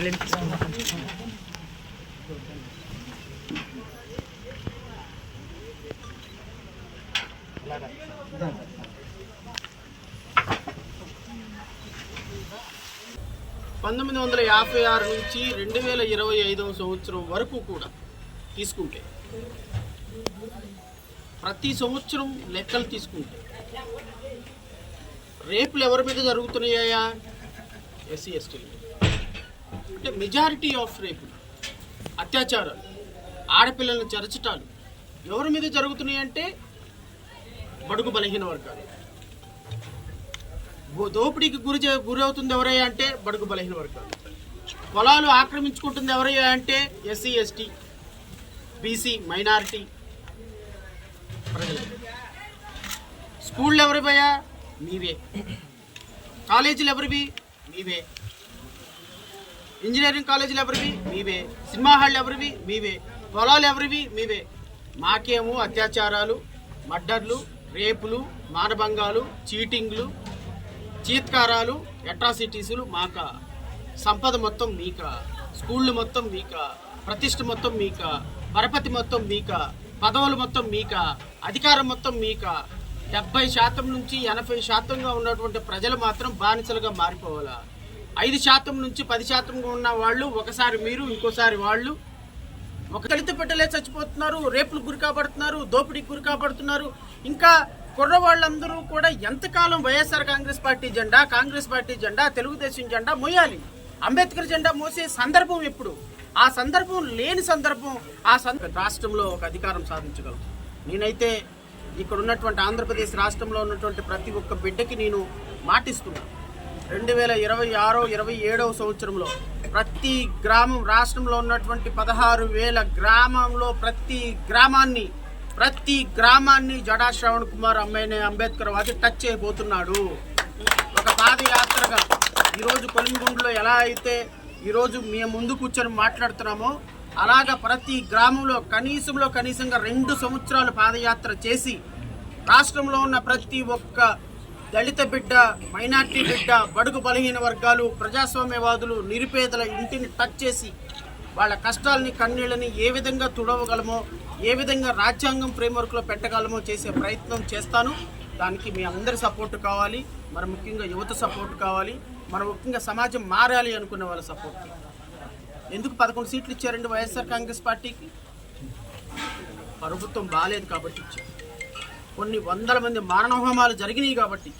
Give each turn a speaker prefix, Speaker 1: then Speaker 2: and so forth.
Speaker 1: Silent
Speaker 2: పంతొమ్మిది వందల యాభై ఆరు నుంచి రెండు వేల ఇరవై ఐదవ సంవత్సరం వరకు కూడా తీసుకుంటే ప్రతి సంవత్సరం లెక్కలు తీసుకుంటే రేపులు ఎవరి మీద జరుగుతున్నాయా? SC ST. అంటే మెజారిటీ ఆఫ్ రేపులు అత్యాచారాలు ఆడపిల్లలను చరచటాలు ఎవరి మీద జరుగుతున్నాయి అంటే బడుగు బలహీన వర్గాలు. దోపిడీకి గురి గురవుతుంది ఎవరయ్యా అంటే బడుగు బలహీన వర్గాలు. పొలాలు ఆక్రమించుకుంటుంది ఎవరయ్యా అంటే ఎస్సీ ఎస్టీ బీసీ మైనారిటీ ప్రజలు. స్కూళ్ళు ఎవరివయ్యా? మీవే కాలేజీలు ఎవరివి? మీవే ఇంజనీరింగ్ కాలేజీలు ఎవరివి? మీవే. సినిమా హాళ్ళు ఎవరివి? మీవే. పొలాలు ఎవరివి? మీవే. మాకేమో అత్యాచారాలు మర్డర్లు రేపులు మానభంగాలు చీటింగ్లు చీత్కారాలు అట్రాసిటీసులు మాక. సంపద మొత్తం మీక. స్కూళ్ళు మొత్తం మీక. ప్రతిష్ట మొత్తం మీక. పరపతి మొత్తం మీక. పదవులు మొత్తం మీక. అధికారం మొత్తం మీక. డెబ్బై శాతం నుంచి ఎనభై శాతంగా ఉన్నటువంటి ప్రజలు మాత్రం బానిసలుగా మారిపోవాలా? ఐదు శాతం నుంచి పది శాతంగా ఉన్న వాళ్ళు ఒకసారి మీరు ఇంకోసారి వాళ్ళు. ఒక దళిత బిడ్డలే చచ్చిపోతున్నారు రేపులు గురి కాబడుతున్నారు దోపిడీకి గురి కాబడుతున్నారు. ఇంకా కుర్రవాళ్ళందరూ కూడా ఎంతకాలం వైఎస్ఆర్ కాంగ్రెస్ పార్టీ జెండా కాంగ్రెస్ పార్టీ జెండా తెలుగుదేశం జెండా మోయాలి. అంబేద్కర్ జెండా మోసే సందర్భం ఎప్పుడు? ఆ సందర్భం లేని సందర్భం ఆ రాష్ట్రంలో ఒక అధికారం సాధించగలం. నేనైతే ఇక్కడ ఉన్నటువంటి ఆంధ్రప్రదేశ్ రాష్ట్రంలో ఉన్నటువంటి ప్రతి ఒక్క బిడ్డకి నేను మాటిస్తున్నాను రెండు వేల ఇరవై ఆరో ఇరవై ఏడవ సంవత్సరంలో ప్రతి గ్రామం రాష్ట్రంలో ఉన్నటువంటి పదహారు వేల గ్రామంలో ప్రతి గ్రామాన్ని ప్రతి గ్రామాన్ని జడా శ్రవణ్ కుమార్ అమ్మాయిని అంబేద్కర్ అది టచ్ చేయబోతున్నాడు. ఒక పాదయాత్రగా ఈరోజు కొలిమిగుండులో ఎలా అయితే ఈరోజు మేము ముందు కూర్చొని మాట్లాడుతున్నామో అలాగ ప్రతి గ్రామంలో కనీసంలో కనీసంగా రెండు సంవత్సరాలు పాదయాత్ర చేసి రాష్ట్రంలో ఉన్న ప్రతి ఒక్క దళిత బిడ్డ మైనార్టీ బిడ్డ బడుగు బలహీన వర్గాలు ప్రజాస్వామ్యవాదులు నిరుపేదల ఇంటిని టచ్ చేసి వాళ్ళ కష్టాలని కన్నీళ్ళని ఏ విధంగా తుడవగలమో ఏ విధంగా రాజ్యాంగం ఫ్రేమ్వర్క్లో పెట్టగలమో చేసే ప్రయత్నం చేస్తాను. దానికి మీ అందరి సపోర్ట్ కావాలి. మరి ముఖ్యంగా యువత సపోర్ట్ కావాలి. మరి ముఖ్యంగా సమాజం మారాలి అనుకునే వాళ్ళ సపోర్ట్. ఎందుకు పదకొండు సీట్లు ఇచ్చారండి వైఎస్ఆర్ కాంగ్రెస్ పార్టీకి? ప్రభుత్వం బాగాలేదు కాబట్టి ఇచ్చారు. కొన్ని వందల మంది మారణహోమాలు జరిగినాయి కాబట్టి